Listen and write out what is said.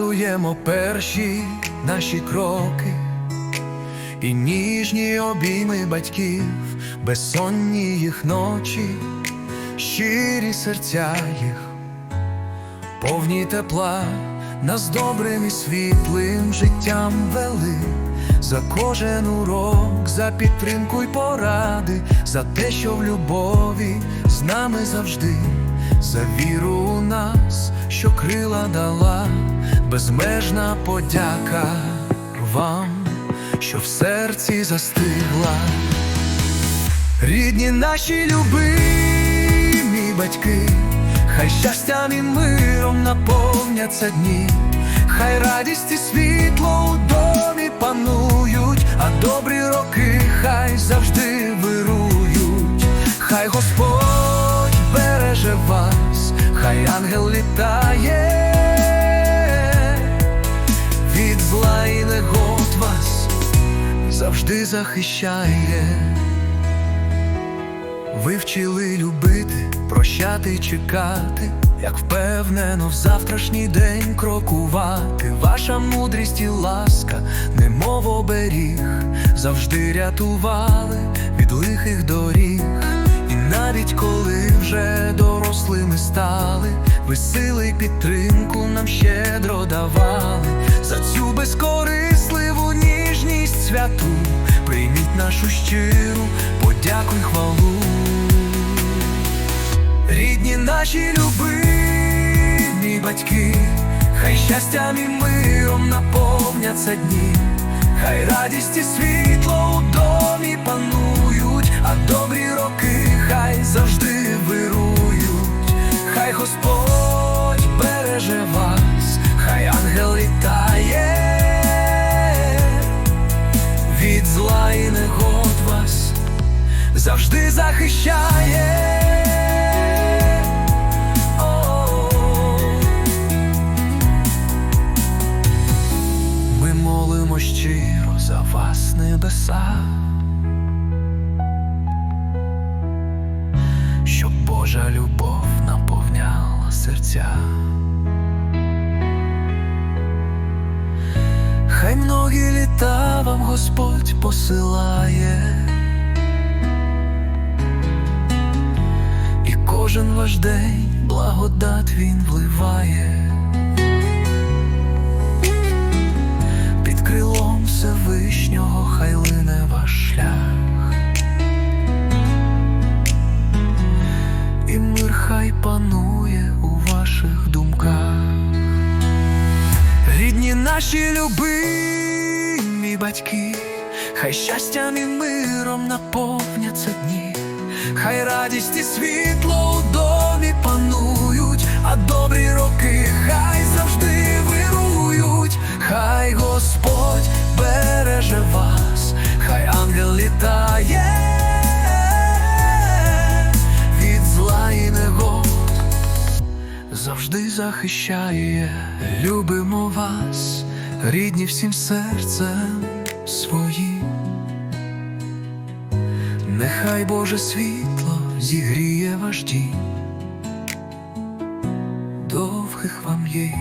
згадуємо перші наші кроки і ніжні обійми батьків, безсонні їх ночі, щирі серця їх, повні тепла, нас добрим і світлим життям вели. За кожен урок, за підтримку й поради, за те, що в любові з нами завжди, за віру у нас, що крила дала, безмежна подяка вам, що в серці застигла. Рідні наші любимі батьки, хай щастям і миром наповняться дні, хай радість і світло у домі панують, а добрі роки хай завжди вирують, хай Господь ангел літає від зла і негод вас завжди захищає. Ви вчили любити, прощати, чекати, як впевнено в завтрашній день крокувати. Ваша мудрість і ласка, немов оберіг, завжди рятували від лихих доріг. Стали, ви сили підтримку нам щедро давали. За цю безкорисливу ніжність святу, прийміть нашу щиру подяку й хвалу. Рідні наші любимі батьки, хай щастям і миром наповняться дні, хай радість і світло у домі панують, а добрі роки береже вас, хай ангел літає від зла і негод вас завжди захищає. Щиро за вас, небеса, щоб Божа любов наповняла серця. Хай многі літа вам Господь посилає, і кожен ваш день благодать він вливає. Під крилом Всевишнього хай лине ваш шлях, і мир хай панує наші любимі батьки, хай щастям і миром наповняться дні, хай радість і світло у домі панують, а добрі роки хай завжди вирують, хай Господь береже вас, хай ангел літає захищає, любимо вас, рідні всім серцем своїм. Нехай Боже світло зігріє ваш дім, довгих вам є